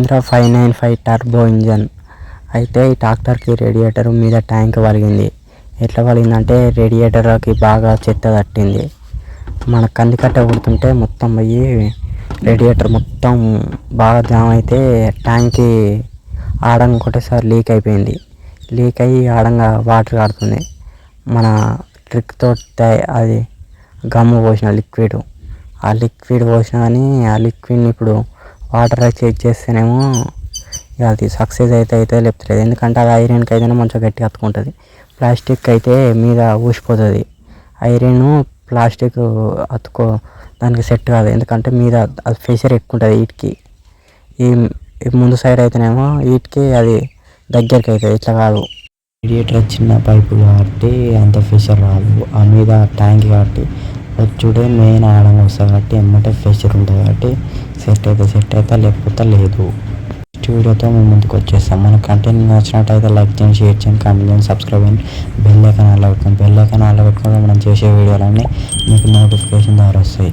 Mahindra five nine five turbo engine. అయితే ఈ ట్రాక్టర్కి రేడియేటర్ మీద ట్యాంక్ వలిగింది. ఎట్లా వలిగిందంటే రేడియేటర్కి బాగా చెత్త తట్టింది. మన కంది కట్ట కొడుతుంటే మొత్తం పోయి రేడియేటర్ మొత్తం బాగా జామ్ అయితే ట్యాంక్కి ఆడంగా ఒకటేసారి లీక్ అయిపోయింది. లీక్ అయ్యి ఆడంగా వాటర్ కాడుతుంది. మన ట్రిక్తో అది గమ్ము పోసిన లిక్విడ్. ఆ లిక్విడ్ పోసిన కానీ ఆ లిక్విడ్ని ఇప్పుడు వాటర్ చెక్ చేస్తేనేమో ఇక అది సక్సెస్ అయితే అయితే లేపుతుంది ఎందుకంటే అది ఐరన్కి అయితేనే మంచిగా గట్టిగా అతుకుంటుంది. ప్లాస్టిక్ అయితే మీద ఊసిపోతుంది. ఐరన్ ప్లాస్టిక్ అతుకో దానికి సెట్ కాదు. ఎందుకంటే మీద అది ప్రెషర్ ఎక్కువ ఉంటుంది వీటికి ఈ ఈ ముందు సైడ్ అయితేనేమో వీటికి అది దగ్గరికి అవుతుంది ఇట్లా కాదు. రేడియేటర్ చిన్న పైపు కాబట్టి అంత ప్రెషర్ రాదు. ఆ మీద ట్యాంక్ కాబట్టి వచ్చుడే మెయిన్ ఆడంగా వస్తుంది కాబట్టి ఎమ్మటే ప్రెషర్ ఉంటుంది కాబట్టి సెట్ అయితే సెట్ అయితే లేకపోతే లేదు. వీడియోతో మేము ముందుకు వచ్చేస్తాం. మన కంటెంట్ నచ్చినట్టయితే లైక్ చేయండి షేర్ చేయండి కామెంట్ చేయండి సబ్స్క్రైబ్ చేయండి. బెల్ ఐకాన్ ఆల్ పెట్టుకోండి బెల్ ఐకాన్ ఆల్ పెట్టుకుంటే మనం చేసే వీడియోలన్నీ మీకు నోటిఫికేషన్ ద్వారా వస్తాయి.